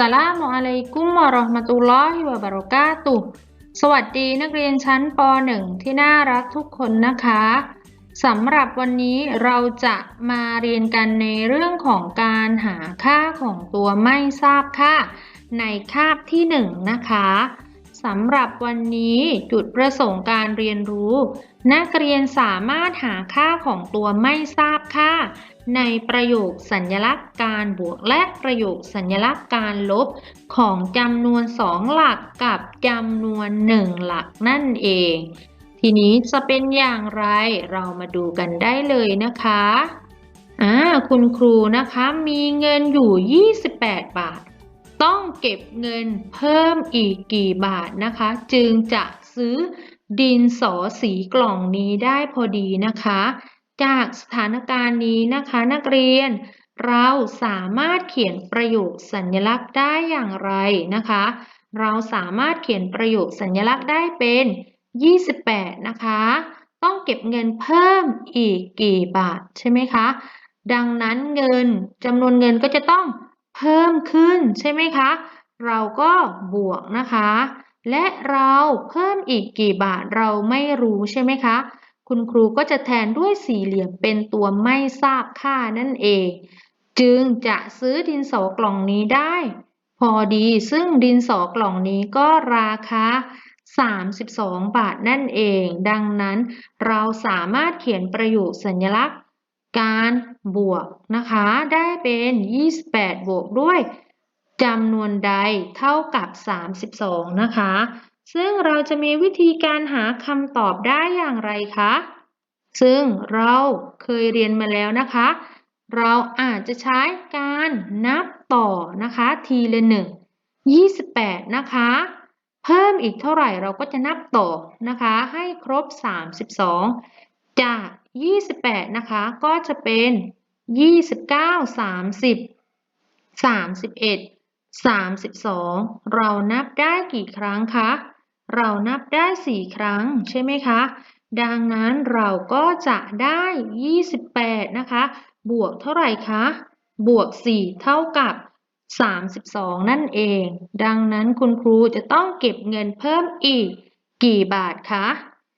สลามุอะลัยกุมวะราะห์มะตุลลอฮิวะบาราะกาตุสวัสดีนักเรียนชั้นป .1 ที่น่ารักทุกคนนะคะสำหรับวันนี้เราจะมาเรียนกันในเรื่องของการหาค่าของตัวไม่ทราบค่าในคาบที่ 1 นะคะ สำหรับวันนี้จุดประสงค์การเรียนรู้ นักเรียนสามารถหาค่าของตัวไม่ทราบค่า ในประโยคสัญลักษณ์การบวกและประโยคสัญลักษณ์การลบ ของจำนวนสองหลักกับจำนวนหนึ่งหลักนั่นเอง ทีนี้จะเป็นอย่างไรเรามาดูกันได้เลยนะคะอ่าคุณครูนะคะมีเงินอยู่ 28 บาท ต้องเก็บเงินเพิ่มอีกกี่บาทนะคะ จึงจะซื้อดินสอสีกล่องนี้ได้พอดีนะคะ จากสถานการณ์นี้นะคะนักเรียน เราสามารถเขียนประโยคสัญลักษณ์ได้อย่างไรนะคะ เราสามารถเขียนประโยคสัญลักษณ์ได้เป็น 28 นะคะ ต้องเก็บเงินเพิ่มอีกกี่บาทใช่ไหมคะ ดังนั้นเงินจำนวนเงินก็จะต้อง เพิ่มขึ้นใช่ไหมคะ เราก็บวกนะคะ และเราเพิ่มอีกกี่บาทเราไม่รู้ใช่ไหมคะ คุณครูก็จะแทนด้วยสี่เหลี่ยมเป็นตัวไม่ทราบค่านั่นเอง จึงจะซื้อดินสอกล่องนี้ได้ พอดีซึ่งดินสอกล่องนี้ก็ราคา32 บาทนั่นเอง ดังนั้นเราสามารถเขียนประโยคสัญลักษณ์ การบวกนะคะ ได้เป็น 28 บวกด้วยจำนวนใดเท่ากับ 32 นะคะ ซึ่งเราจะมีวิธีการหาคำตอบได้อย่างไรคะ ซึ่งเราเคยเรียนมาแล้วนะคะ เราอาจจะใช้การนับต่อนะคะ ทีละหนึ่ง28 นะคะ เพิ่มอีกเท่าไหร่เราก็จะนับต่อนะคะ ให้ครบ 32 จาก 28 นะคะ ก็จะเป็น 29 30 31 32 เรานับได้กี่ครั้งคะ เรานับได้ 4 ครั้งใช่ไหมคะ ดังนั้นเราก็จะได้ 28 นะคะ บวกเท่าไหร่คะ บวก 4 เท่ากับ 32 นั่นเอง ดังนั้นคุณครูจะต้องเก็บเงินเพิ่มอีก กี่บาทคะ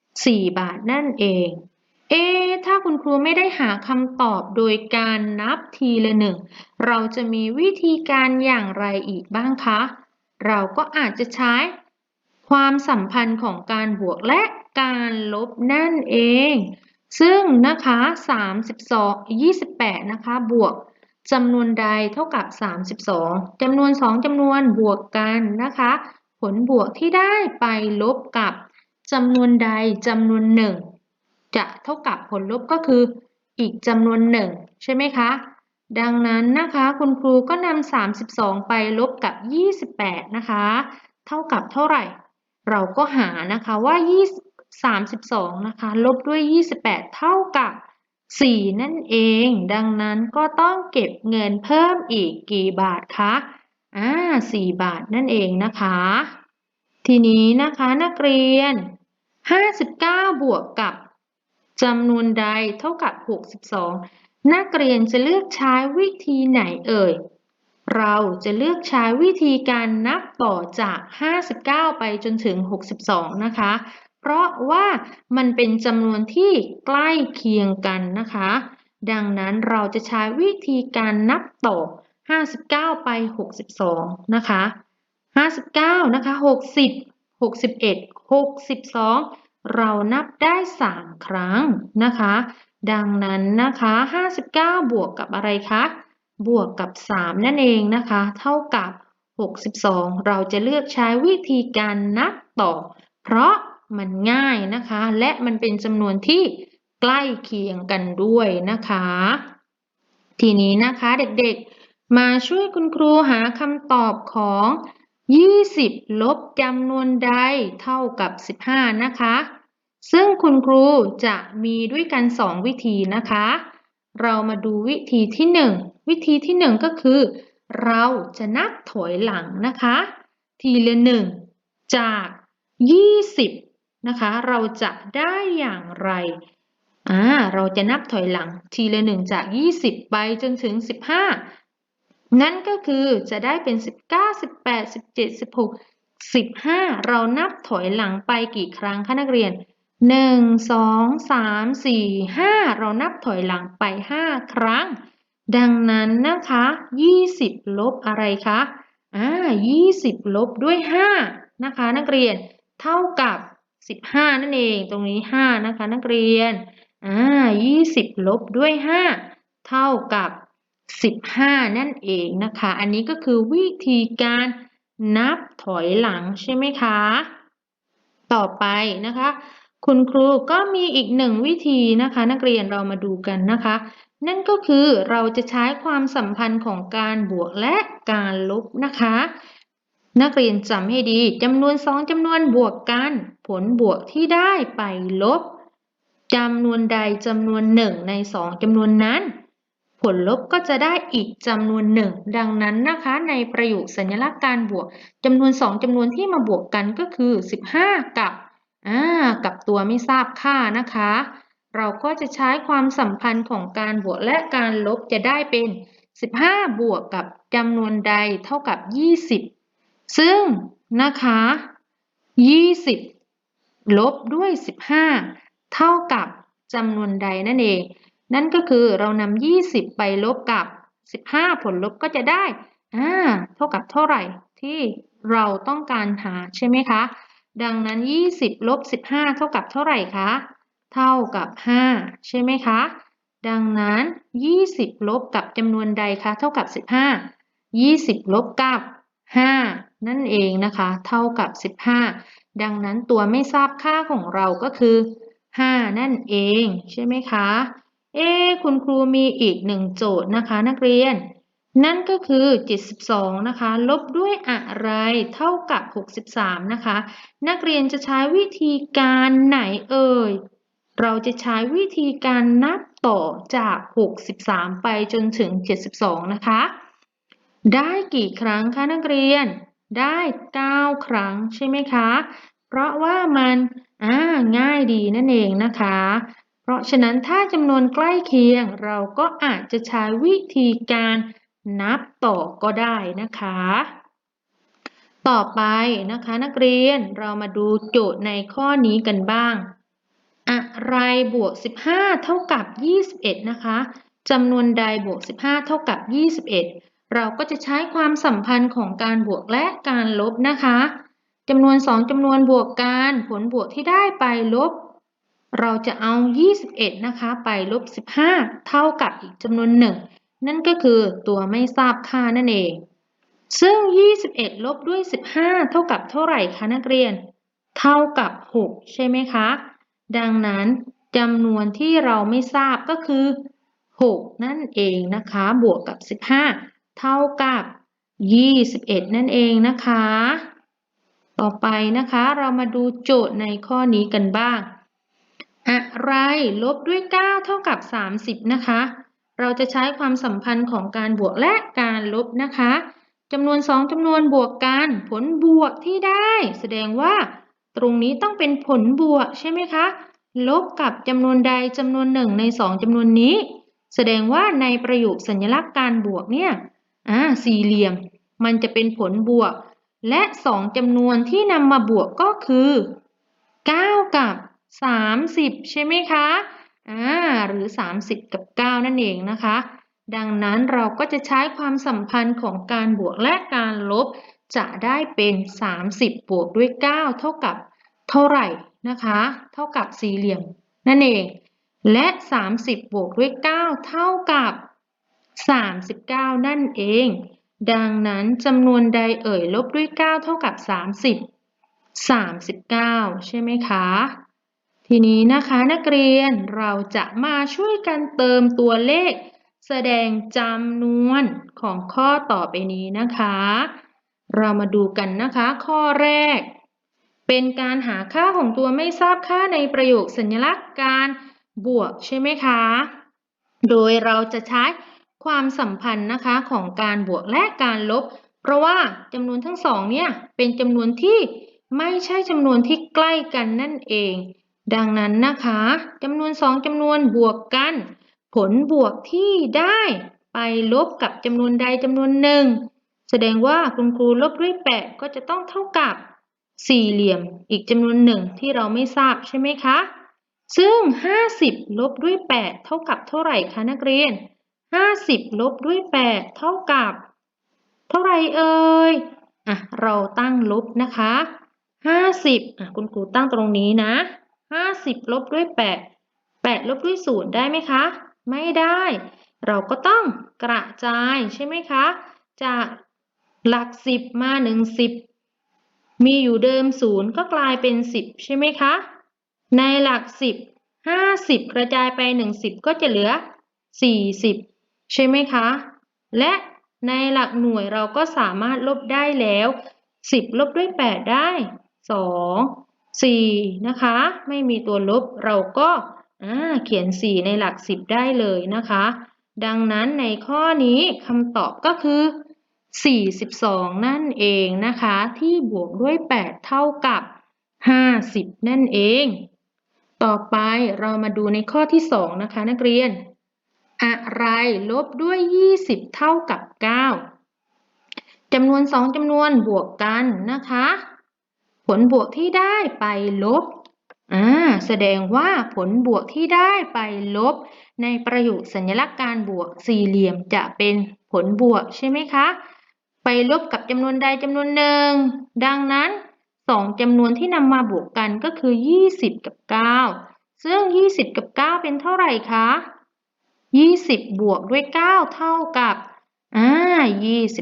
4 บาทนั่นเอง เอ๊ถ้าคุณครูไม่ได้หาคำตอบโดยการนับทีละหนึ่ง เราจะมีวิธีการอย่างไรอีกบ้างคะ เราก็อาจจะใช้ ความสัมพันธ์ของการบวกและการลบนั่นเอง ซึ่งนะคะ 32 28 นะคะ บวกจำนวนใดเท่ากับ 32จำนวน 2จำนวนบวกกันนะคะ ผลบวกที่ได้ไปลบกับจำนวนใดจำนวน1 จะเท่ากับผลลบก็คืออีกจำนวน1ใช่ไหมคะ ดังนั้นนะคะคุณครูก็นำ32 ไปลบกับ 28 นะคะ เท่ากับเท่าไหร่ เราก็หานะคะว่า32 นะคะ ลบด้วย 28 เท่ากับ 4 นั่นเอง ดังนั้นก็ต้องเก็บเงินเพิ่มอีกกี่บาทคะอ่า4บาทนั่นเองนะคะ ทีนี้นะคะนักเรียน 59 บวกกับ จำนวนใดเท่ากับ 62 นักเรียนจะเลือกใช้วิธีไหนเอ่ย เราจะเลือกใช้วิธีการนับต่อจาก 59 ไปจนถึง 62 นะคะ เพราะว่ามันเป็นจำนวนที่ใกล้เคียงกันนะคะ ดังนั้นเราจะใช้วิธีการนับต่อ 59 ไป 62 นะคะ 59 นะคะ 60 61 62 เรานับได้ 3 ครั้งนะคะ ดังนั้นนะคะ 59 บวกกับอะไรคะ บวกกับ 3 นั่นเองนะคะ เท่ากับ 62 เราจะเลือกใช้วิธีการนับต่อ เพราะมันง่ายนะคะ และมันเป็นจำนวนที่ใกล้เคียงกันด้วยนะคะ ทีนี้นะคะเด็กๆ มาช่วยคุณครูหาคำตอบของ 20 ลบจำนวนใดเท่ากับ 15 นะคะ ซึ่งคุณครูจะมีด้วยกัน 2 วิธีนะคะ เรามาดูวิธีที่ 1 วิธีที่ 1 ก็คือ เราจะนับถอยหลังนะคะ ทีละ1จาก 20 นะคะ เราจะได้อย่างไรอ่าเราจะนับถอยหลังทีละหนึ่งจาก 20 ไปจนถึง 15 นั่นก็คือจะได้เป็น 19 18 17 16 15 เรานับถอยหลังไปกี่ครั้งคะนักเรียน 1 2 3 4 5 เรานับถอยหลังไป 5 ครั้ง ดังนั้นนะคะ 20 ลบอะไรคะอ่า20 ลบด้วย 5 นะคะ นักเรียนเท่ากับ 15 นั่นเอง ตรงนี้ 5 นะคะ นักเรียนอ่า20 ลบด้วย 5 เท่ากับ 15 นั่นเองนะคะ อันนี้ก็คือวิธีการนับถอยหลังใช่ไหมคะ ต่อไปนะคะ คุณครูก็มีอีกหนึ่งวิธีนะคะ นักเรียนเรามาดูกันนะคะ นั่นก็คือเราจะใช้ความสัมพันธ์ของการบวกและการลบนะคะ นักเรียนจำให้ดีจำนวนสองจำนวนบวกกัน ผลบวกที่ได้ไปลบจำนวนใดจำนวนหนึ่งในสองจำนวนนั้น ผลลบก็จะได้อีกจำนวนหนึ่ง ดังนั้นนะคะ ในประโยคสัญลักษณ์การบวกจำนวนสองจำนวนที่มาบวกกันก็คือ 15 กับอ่ากับตัวไม่ทราบค่านะคะ เราก็จะใช้ความสัมพันธ์ของการบวกและการลบจะได้เป็น 15 บวกกับจำนวนใดเท่ากับ 20 ซึ่งนะคะ 20 ลบด้วย 15 เท่ากับจำนวนใดนั่นเอง นั่นก็คือเรานำ20 ไปลบกับ 15 ผลลบก็จะได้อ่าเท่ากับเท่าไหร่ที่เราต้องการหาใช่ไหมคะ ดังนั้น 20 ลบ 15 เท่ากับเท่าไหร่คะ เท่ากับ 5 ใช่ไหมคะ ดังนั้น 20 ลบกับจำนวนใดคะเท่ากับ 15 20 ลบกับ 5 นั่นเองนะคะ เท่ากับ 15 ดังนั้นตัวไม่ทราบค่าของเราก็คือ 5 นั่นเองใช่ไหมคะ เอ๊คุณครูมีอีกหนึ่งโจทย์นะคะ นักเรียน นั่นก็คือ72นะคะ ลบด้วยอะไรเท่ากับ 63 นะคะ นักเรียนจะใช้วิธีการไหนเอ่ย เราจะใช้วิธีการนับต่อจาก 63 ไปจนถึง 72 นะคะ ได้กี่ครั้งคะนักเรียน ได้ 9 ครั้งใช่ไหมคะ เพราะว่ามันอ่าง่ายดีนั่นเองนะคะ เพราะฉะนั้นถ้าจำนวนใกล้เคียงเราก็อาจจะใช้วิธีการนับต่อก็ได้นะคะ ต่อไปนะคะนักเรียนเรามาดูโจทย์ในข้อนี้กันบ้าง อะไรบวก 15 เท่ากับ 21 นะคะจำนวนใดบวก 15 เท่ากับ 21 เราก็จะใช้ความสัมพันธ์ของการบวกและการลบนะคะจำนวน 2จำนวนบวกกัน ผลบวกที่ได้ไปลบ เราจะเอา 21 นะคะ ไปลบ 15 เท่ากับอีกจำนวนหนึ่ง นั่นก็คือตัวไม่ทราบค่านั่นเอง ซึ่ง 21 ลบด้วย 15 เท่ากับเท่าไหร่คะนักเรียน เท่ากับ 6 ใช่ไหมคะ ดังนั้นจำนวนที่เราไม่ทราบก็คือ 6 นั่นเองนะคะ บวกกับ 15 เท่ากับ 21 นั่นเองนะคะ ต่อไปนะคะเรามาดูโจทย์ในข้อนี้กันบ้าง อะไรลบด้วย 9 เท่ากับ 30 นะคะ เราจะใช้ความสัมพันธ์ของการบวกและการลบนะคะจำนวน 2จำนวนบวกกัน ผลบวกที่ได้ แสดงว่า ตรงนี้ต้องเป็นผลบวกใช่ไหมคะ ลบกับจำนวนใดจำนวนหนึ่งใน 2จำนวนนี้ แสดงว่าในประโยคสัญลักษณ์การบวกเนี่ยอ่าสี่เหลี่ยม มันจะเป็นผลบวก และ 2จำนวนที่นำมาบวกก็คือ 9 กับ 30 ใช่ไหมคะอ่าหรือ 30 กับ 9 นั่นเองนะคะ ดังนั้นเราก็จะใช้ความสัมพันธ์ของการบวกและการลบ จะได้เป็น 30 บวกด้วย 9 เท่ากับเท่าไหร่นะคะ เท่ากับสี่เหลี่ยมนั่นเอง และ 30 บวกด้วย 9 เท่ากับ 39 นั่นเอง ดังนั้นจำนวนใดเอ่ยลบด้วย 9 เท่ากับ 30 39 ใช่ไหมคะ ทีนี้นะคะนักเรียนเราจะมาช่วยกันเติมตัวเลข แสดงจำนวนของข้อต่อไปนี้นะคะ เรามาดูกันนะคะ ข้อแรก เป็นการหาค่าของตัวไม่ทราบค่าในประโยคสัญลักษณ์การบวกใช่ไหมคะ โดยเราจะใช้ความสัมพันธ์นะคะของการบวกและการลบ เพราะว่าจำนวนทั้งสองเนี่ยเป็นจำนวนที่ไม่ใช่จำนวนที่ใกล้กันนั่นเอง ดังนั้นนะคะจำนวนสองจำนวนบวกกัน ผลบวกที่ได้ไปลบกับจำนวนใดจำนวนหนึ่งแสดงว่าคุณครูลบด้วย 8 ก็จะต้องเท่ากับสี่เหลี่ยมอีกจำนวนหนึ่งที่เราไม่ทราบใช่ไหมคะ ซึ่ง 50 ลบด้วย 8 เท่ากับเท่าไหร่คะนักเรียน 50 ลบด้วย 8 เท่ากับ เท่าไหร่เอ่ยอะเราตั้งลบนะคะ 50อะคุณครูตั้งตรงนี้นะ 50 ลบด้วย 8 8 ลบด้วย 0 ได้ไหมคะ ไม่ได้ เราก็ต้องกระจายใช่ไหมคะ จากหลัก 10 มา 1 10 มีอยู่เดิม 0 ก็กลายเป็น 10 ใช่ไหมคะ ในหลัก 10 50 กระจายไป 1 10 ก็จะเหลือ 40 ใช่ไหมคะ และในหลักหน่วยเราก็สามารถลบได้แล้ว 10 ลบด้วย 8 ได้ 2 4 นะคะ ไม่มีตัวลบเราก็เขียน 4 ในหลัก 10 ได้เลยนะคะ ดังนั้นในข้อนี้คำตอบก็คือ 42 นั่นเองนะคะ ที่บวกด้วย 8 เท่ากับ 50 นั่นเอง ต่อไปเรามาดูในข้อที่ 2 นะคะ นักเรียน อะไรลบด้วย 20 เท่ากับ 9จำนวน 2จำนวนบวกกันนะคะ ผลบวกที่ได้ไปลบอ่าแสดงว่าผลบวกที่ได้ไปลบ ในประโยคสัญลักษณ์การบวกสี่เหลี่ยมจะเป็นผลบวกใช่ไหมคะ ไปลบกับจำนวนใดจำนวนหนึ่ง ดังนั้นสองจำนวนที่นำมาบวกกันก็คือ 20 กับ 9 ซึ่ง 20 กับ 9 เป็นเท่าไหร่คะ 20 บวกด้วย 9 เท่ากับอ่า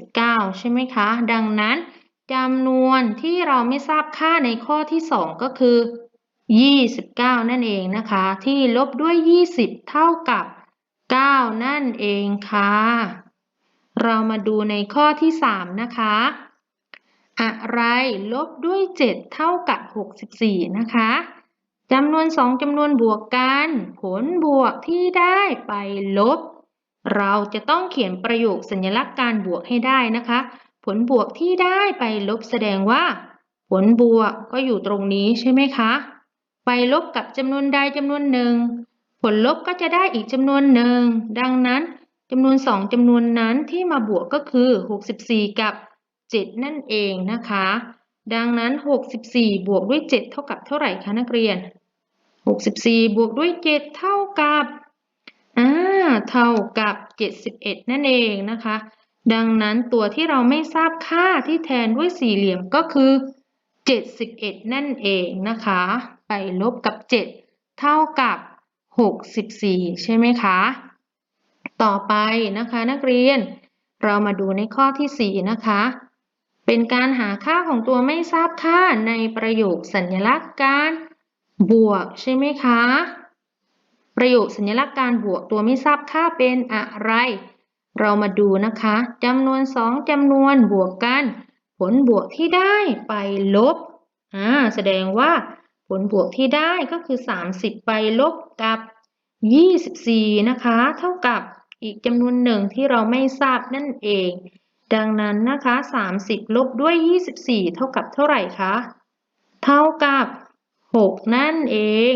29 ใช่ไหมคะ ดังนั้น จำนวนที่เราไม่ทราบค่าในข้อที่ 2 ก็คือ 29 นั่นเองนะคะ ที่ลบด้วย 20 เท่ากับ 9 นั่นเองค่ะ เรามาดูในข้อที่ 3 นะคะ อะไรลบด้วย 7 เท่ากับ 64 นะคะจำนวน 2จำนวนบวกกัน ผลบวกที่ได้ไปลบ เราจะต้องเขียนประโยคสัญลักษณ์การบวกให้ได้นะคะ ผลบวกที่ได้ไปลบแสดงว่า ผลบวกก็อยู่ตรงนี้ใช่ไหมคะ ไปลบกับจำนวนใดจำนวนหนึ่ง ผลลบก็จะได้อีกจำนวนหนึ่ง ดังนั้นจำนวนสองจำนวนนั้นที่มาบวกก็คือ 64 กับ 7 นั่นเองนะคะ ดังนั้น 64 บวกด้วย 7 เท่ากับเท่าไหร่คะนักเรียน 64 บวกด้วย 7 เท่ากับอ่าเท่ากับ 71 นั่นเองนะคะ ดังนั้นตัวที่เราไม่ทราบค่าที่แทนด้วยสี่เหลี่ยมก็คือ 71 นั่นเองนะคะ ไปลบกับ 7 เท่ากับ 64 ใช่ไหมคะ ต่อไปนะคะนักเรียน เรามาดูในข้อที่ 4 นะคะ เป็นการหาค่าของตัวไม่ทราบค่าในประโยคสัญลักษณ์การบวกใช่ไหมคะ ประโยคสัญลักษณ์การบวกตัวไม่ทราบค่าเป็นอะไร เรามาดูนะคะจำนวน 2จำนวนบวกกัน ผลบวกที่ได้ไปลบอ่าแสดงว่าผลบวกที่ได้ก็คือ 30 ไปลบกับ 24 นะคะ เท่ากับอีกจำนวนหนึ่งที่เราไม่ทราบนั่นเอง ดังนั้นนะคะ 30 ลบด้วย 24 เท่ากับเท่าไหร่คะ เท่ากับ 6 นั่นเอง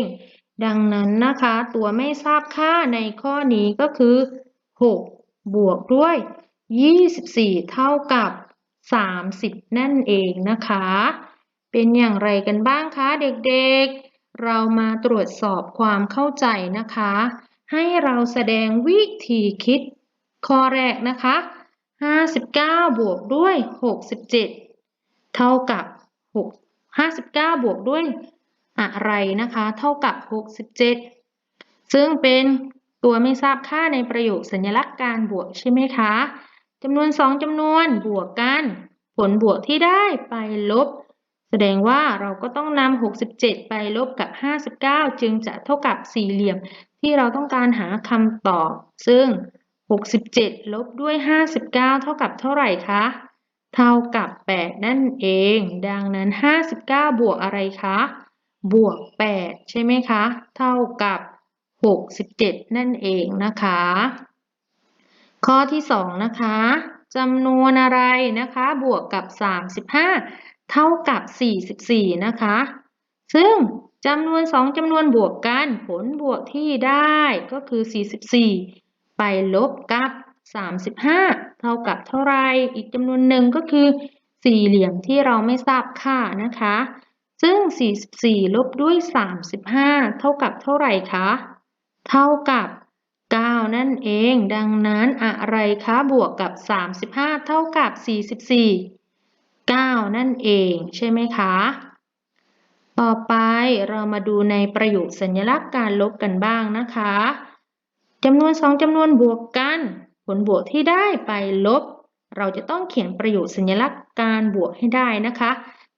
ดังนั้นนะคะ ตัวไม่ทราบค่าในข้อนี้ก็คือ 6 บวกด้วย 24 เท่ากับ 30 นั่นเองนะคะ เป็นอย่างไรกันบ้างคะเด็กๆ เรามาตรวจสอบความเข้าใจนะคะ ให้เราแสดงวิธีคิด ข้อแรกนะคะ 59 บวกด้วย 67 เท่ากับ 6 59 บวกด้วยอะไรนะคะ เท่ากับ 67 ซึ่งเป็น ตัวไม่ทราบค่าในประโยคสัญลักษณ์การบวกใช่ไหมคะจำนวน 2จำนวนบวกกัน ผลบวกที่ได้ไปลบ แสดงว่าเราก็ต้องนำ67 ไปลบกับ 59 จึงจะเท่ากับสี่เหลี่ยม ที่เราต้องการหาคำตอบ ซึ่ง 67 ลบด้วย 59 เท่ากับเท่าไหร่คะเท่ากับ 8 นั่นเอง ดังนั้น 59 บวกอะไรคะ บวก 8 ใช่ไหมคะ เท่ากับ 67 นั่นเองนะคะ ข้อที่ 2 นะคะจำนวนอะไรนะคะ บวกกับ 35 เท่ากับ 44 นะคะ ซึ่งจำนวน 2จำนวนบวกกัน ผลบวกที่ได้ก็คือ 44 ไปลบกับ 35 เท่ากับเท่าไร อีกจำนวนหนึ่งก็คือสี่เหลี่ยมที่เราไม่ทราบค่านะคะ ซึ่ง 44 ลบด้วย 35 เท่ากับเท่าไรคะ เท่ากับ 9 นั่นเอง ดังนั้นอะไรคะบวกกับ 35 เท่ากับ 44 9 นั่นเอง ใช่ไหมคะ ต่อไปเรามาดูในประโยคสัญลักษณ์การลบกันบ้างนะคะจำนวนสองจำนวนบวกกัน ผลบวกที่ได้ไปลบ เราจะต้องเขียนประโยคสัญลักษณ์การบวกให้ได้นะคะ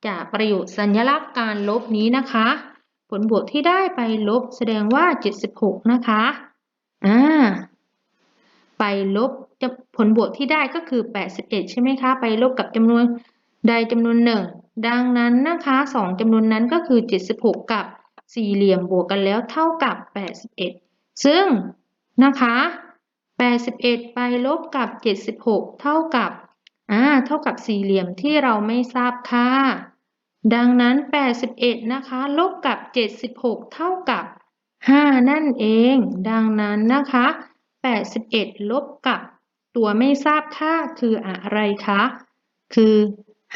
จากประโยคสัญลักษณ์การลบนี้นะคะ ผลบวกที่ได้ไปลบแสดงว่า 76 นะคะอ่าไปลบจะผลบวกที่ได้ก็คือ 81 ใช่ไหมคะ ไปลบกับจำนวนใดจำนวนหนึ่ง ดังนั้นนะคะสองจำนวนนั้นก็คือ 76 กับสี่เหลี่ยมบวกกันแล้วเท่ากับ 81 ซึ่งนะคะ 81 ไปลบกับ 76 เท่ากับอ่าเท่ากับสี่เหลี่ยมที่เราไม่ทราบค่า ดังนั้น 81 นะคะ ลบกับ 76 เท่ากับ 5 นั่นเอง ดังนั้นนะคะ 81 ลบกับ ตัวไม่ทราบค่าคืออะไรคะ คือ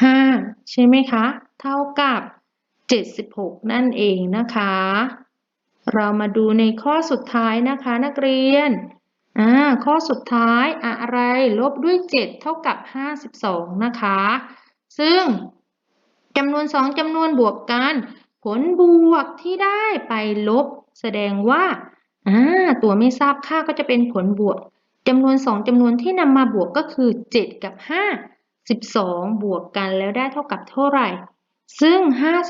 5 ใช่ไหมคะ เท่ากับ 76 นั่นเองนะคะ เรามาดูในข้อสุดท้ายนะคะ นักเรียนอ่าข้อสุดท้ายอะไรลบด้วย 7 เท่ากับ 52 นะคะ ซึ่ง จำนวน2จำนวนบวกกัน ผลบวกที่ได้ไปลบ แสดงว่าตัวไม่ทราบค่าก็จะเป็นผลบวกจำนวน2จำนวนที่นำมาบวกก็คือ 7 กับ 5 12 บวกกันแล้วได้เท่ากับเท่าไหร่ ซึ่ง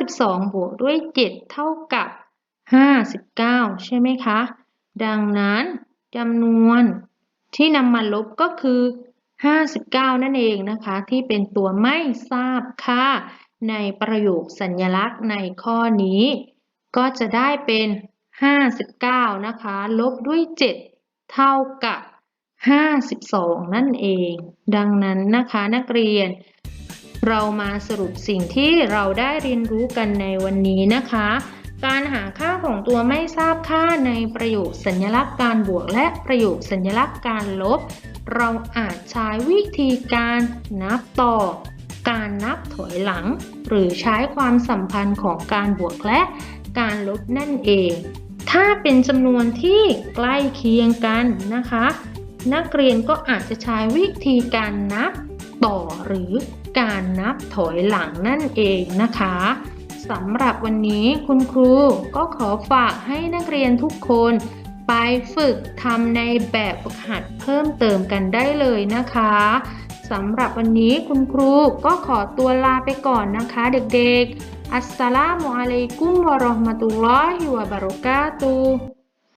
52 บวกด้วย 7 เท่ากับ 59 ใช่ไหมคะ ดังนั้นจำนวนที่นำมาลบก็คือ 59 นั่นเองนะคะ ที่เป็นตัวไม่ทราบค่า ในประโยคสัญลักษณ์ในข้อนี้ ก็จะได้เป็น 59 นะคะ ลบด้วย 7 เท่ากับ 52 นั่นเอง ดังนั้นนะคะนักเรียน เรามาสรุปสิ่งที่เราได้เรียนรู้กันในวันนี้นะคะ การหาค่าของตัวไม่ทราบค่าในประโยคสัญลักษณ์การบวกและประโยคสัญลักษณ์การลบ เราอาจใช้วิธีการนับต่อ การนับถอยหลัง หรือใช้ความสัมพันธ์ของการบวกและการลบนั่นเอง ถ้าเป็นจำนวนที่ใกล้เคียงกันนะคะ นักเรียนก็อาจจะใช้วิธีการนับต่อหรือการนับถอยหลังนั่นเองนะคะสำหรับวันนี้คุณครูก็ขอฝากให้นักเรียนทุกคนไปฝึกทำในแบบฝึกหัดเพิ่มเติมกันได้เลยนะคะ สำหรับวันนี้คุณครูก็ขอตัวลาไปก่อนนะคะเด็กๆ อัสสลามุอะลัยกุมวะเราะห์มะตุลลอฮิวะบะเราะกาตุฮ์